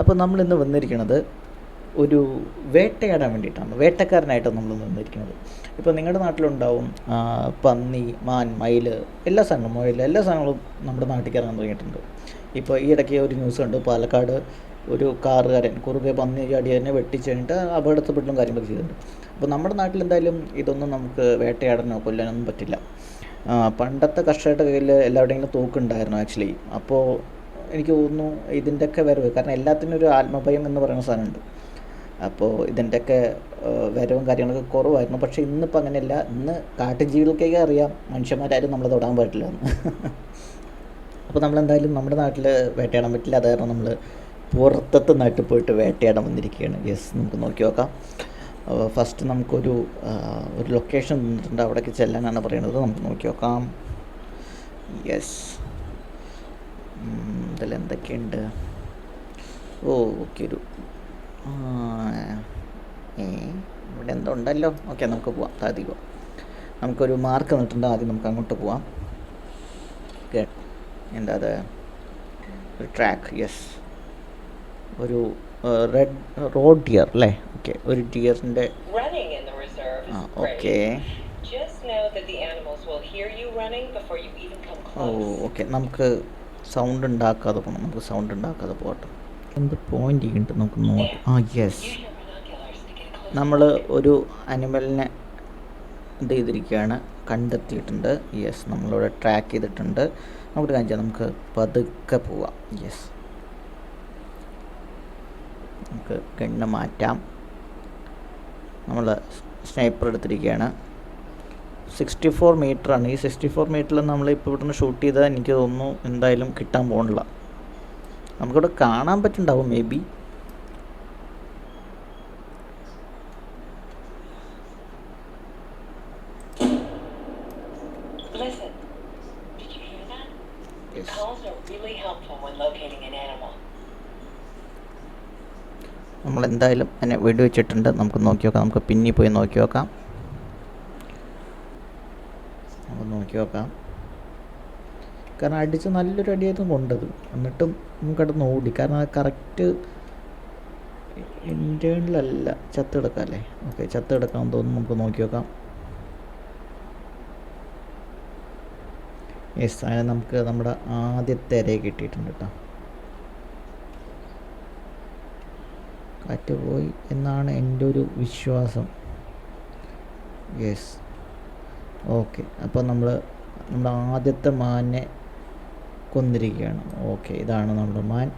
അപ്പോൾ നമ്മൾ ഇന്ന് വന്നിരിക്കുന്നത് ഒരു വേട്ടയാടാൻ വേണ്ടിയിട്ടാണ്. വേട്ടക്കാരനായിട്ടാണ് നമ്മൾ വന്നിരിക്കുന്നത്. ഇപ്പോൾ നിങ്ങളുടെ നാട്ടിലുണ്ടാവും പന്നി മാൻ മയിൽ എല്ലാ സാധനങ്ങളും മുയൽ എല്ലാ സാധനങ്ങളും നമ്മുടെ നാട്ടിൽ ഇറങ്ങാൻ തുടങ്ങിയിട്ടുണ്ട്. ഇപ്പോൾ ഈ ഇടയ്ക്ക് ഒരു ന്യൂസ് കണ്ടു പാലക്കാട് ഒരു കാറുകാരൻ കുറുകെ പന്നി ചാടി തന്നെ വെട്ടിച്ച് കഴിഞ്ഞിട്ട് അപകടത്തിൽപ്പെട്ടും കാര്യങ്ങളൊക്കെ ചെയ്തിട്ടുണ്ട്. അപ്പോൾ നമ്മുടെ നാട്ടിൽ എന്തായാലും ഇതൊന്നും നമുക്ക് വേട്ടയാടാനോ കൊല്ലാനൊന്നും പറ്റില്ല. പണ്ടത്തെ കർഷകരുടെ കയ്യിൽ എല്ലാവരുടെയും തോക്കുണ്ടായിരുന്നു ആക്ച്വലി. അപ്പോൾ എനിക്ക് തോന്നുന്നു ഇതിന്റെയൊക്കെ വരവ്. കാരണം എല്ലാത്തിനും ഒരു ആത്മഭയം എന്ന് പറയുന്ന സാധനമുണ്ട്. അപ്പോൾ ഇതിന്റെയൊക്കെ വരവും കാര്യങ്ങളൊക്കെ കുറവായിരുന്നു. പക്ഷേ ഇന്നിപ്പോൾ അങ്ങനെയല്ല. ഇന്ന് കാട്ടുജീവികൾക്കൊക്കെ അറിയാം മനുഷ്യന്മാരാരും നമ്മൾ തൊടാൻ എന്ന്. അപ്പോൾ നമ്മളെന്തായാലും നമ്മുടെ നാട്ടിൽ വേട്ടയാടാൻ പറ്റില്ല. അത് കാരണം നമ്മൾ പുറത്തത്തെ നാട്ടിൽ പോയിട്ട് വേട്ടയാടാൻ വന്നിരിക്കുകയാണ്. യെസ് നമുക്ക് നോക്കി നോക്കാം. ഫസ്റ്റ് നമുക്കൊരു ഒരു ലൊക്കേഷൻ തന്നിട്ടുണ്ട്. അവിടേക്ക് ചെല്ലാനാണ് പറയുന്നത്. നമുക്ക് നോക്കി നോക്കാം. യെസ് ഇതിൽ എന്തൊക്കെയുണ്ട് ഓ ഓക്കെ ഒരു ഏ ഇവിടെ എന്തോ ഉണ്ടല്ലോ ഓക്കെ നമുക്ക് പോവാം. താഴത്തേക്ക് പോവാം നമുക്കൊരു മാർക്ക് തന്നിട്ടുണ്ട് ആദ്യം നമുക്ക് അങ്ങോട്ട് പോവാം. ഓക്കെ എന്താ അത്? ഒരു ട്രാക്ക് യെസ് ഒരു റെഡ് റോഡ് ഡിയർ അല്ലേ? ഓക്കെ ഒരു ഡിയറിന്റെ ആ. ഓക്കെ. Oh okay. നമുക്ക് സൗണ്ട് ഉണ്ടാക്കാതെ പോകണം നമുക്ക് സൗണ്ട് ഉണ്ടാക്കാതെ പോകട്ടെ. എന്ത് പോയിന്റ് ഉണ്ട് നമുക്ക് നോക്കാം. ആ യെസ് നമ്മൾ ഒരു അനിമലിനെ ഇത് ചെയ്തിരിക്കുകയാണ്? കണ്ടെത്തിയിട്ടുണ്ട്. യെസ് നമ്മളിവിടെ ട്രാക്ക് ചെയ്തിട്ടുണ്ട്. നമുക്ക് കാണിച്ചാൽ നമുക്ക് പതുക്കെ പോവാം. യെസ് നമുക്ക് ഗണ്ണ് മാറ്റാം. നമ്മൾ സ്നൈപ്പർ എടുത്തിരിക്കുകയാണ്. സിക്സ്റ്റി ഫോർ ആണ്. ഈ സിക്സ്റ്റി ഫോർ മീറ്ററിൽ നമ്മൾ ഇപ്പോൾ ഇവിടുന്ന് ഷൂട്ട് ചെയ്താൽ എനിക്ക് തോന്നുന്നു എന്തായാലും കിട്ടാൻ പോകണില്ല നമുക്കിവിടെ കാണാൻ പറ്റുന്നുണ്ടാവും മേ ബി എന്തായാലും അതിനെ വെടിവെച്ചിട്ടുണ്ട്. നമുക്ക് നോക്കി നോക്കാം. നമുക്ക് പിന്നി പോയി നോക്കി നോക്കാം. നമുക്ക് നോക്കി നോക്കാം. കാരണം അടിച്ച് നല്ലൊരു അടിയായിരുന്നു കൊണ്ടത്. എന്നിട്ടും നമുക്കടന്ന് ഓടി. കാരണം അത് കറക്റ്റ് ഇന്റേണിലല്ല ചത്ത് കിടക്കാല്ലേ ഓക്കെ ചത്ത് കിടക്കാൻ തോന്നുന്നു നമുക്ക് നോക്കി നോക്കാം. യെസ് അങ്ങനെ നമുക്ക് നമ്മുടെ ആദ്യത്തെ ഇരയെ കിട്ടിയിട്ടുണ്ട് കേട്ടോ. കാറ്റ് പോയി എന്നാണ് എന്റെ ഒരു വിശ്വാസം. Yes okay. അപ്പോൾ നമ്മൾ നമ്മുടെ ആദ്യത്തെ മാനിനെ കൊന്നിരിക്കുകയാണ്. ഓക്കെ ഇതാണ് നമ്മുടെ മാൻ.